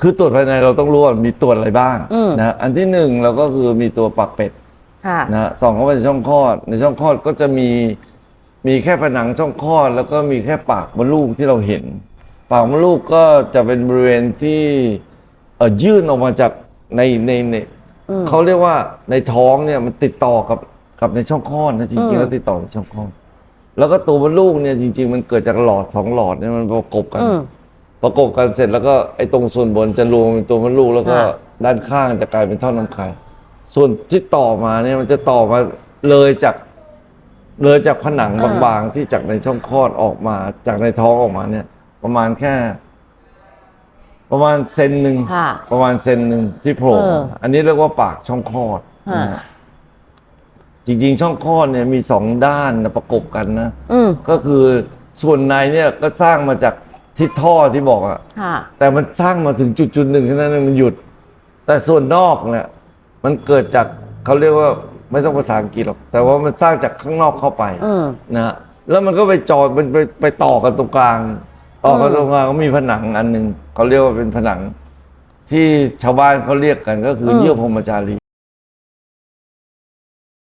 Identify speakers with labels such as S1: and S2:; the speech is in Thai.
S1: คือตรวจภายในเราต้องรู้ว่ามีตรวจอะไรบ้าง
S2: อืม
S1: นะอันที่หนึ่งเราก็คือมีตัวปากเป็ด
S2: ค่ะ
S1: นะฮะส่องเข้าไปในช่องคลอด ในช่องคลอดก็จะมีมีแค่ผนังช่องคลอด แล้วก็มีแค่ปากมดลูกที่เราเห็น ปากมดลูกก็จะเป็นบริเวณที่เอ่อยื่นออกมาจากในในใน
S2: อืม
S1: เขาเรียกว่าในท้องเนี่ยมันติดต่อกับกับในช่องคลอดนะจ
S2: อื
S1: ริงๆ
S2: ม
S1: แล้วติดต่อในช่องคลอด แล้วก็ตัวมดลูกเนี่ยจริง ๆ มันเกิดจากหลอดสองหลอดเนี่ยมันประกบกัน
S2: อืม
S1: ประกบกันเสร็จแล้วก็ไอ้ตรงส่วนบนจะรวมเป็นตัวมดลูกแล้วก็
S2: ค่ะ
S1: ด้านข้างจะกลายเป็นท่อน้ำไข่ส่วนที่ต่อมาเนี่ยมันจะต่อมาเลยจาก เลยจากผนังบางๆที่จากในช่องคลอดออกมา จากในท้องออกมาเนี่ย ประมาณแค่ ประมาณเซนหนึ่ง
S2: ค่ะ
S1: ประมาณเซนหนึ่งที่โผล่
S2: เออ
S1: มาอันนี้เรียกว่าปากช่องคลอด
S2: ค่ะ
S1: นะฮะจริงๆ ช่องคลอดเนี่ยมีสองด้านนะประกบกันนะ
S2: อืม
S1: ก็คือส่วนในเนี่ยก็สร้างมาจาก ที่ท่อที่บอกอะ
S2: ค่ะ
S1: แต่มันสร้างมาถึงจุดจุดๆหนึ่งแค่นั้นเองมันหยุด แต่ส่วนนอกเนี่ยมันเกิดจากเขาเรียกว่าไม่ต้องภาษาอังกฤษหรอก แต่ว่ามันสร้างจากข้างนอกเข้าไป
S2: อืม
S1: นะฮะแล้วมันก็ไปจอดมันไปไปต่อกันตรงกลาง ต่อกันตรงกลางก็มีผนังอันหนึ่งเขาเรียกว่าเป็นผนัง ที่ชาวบ้านเขาเรียกกันก็คืออ
S2: ม
S1: เยื่อพรหมจารี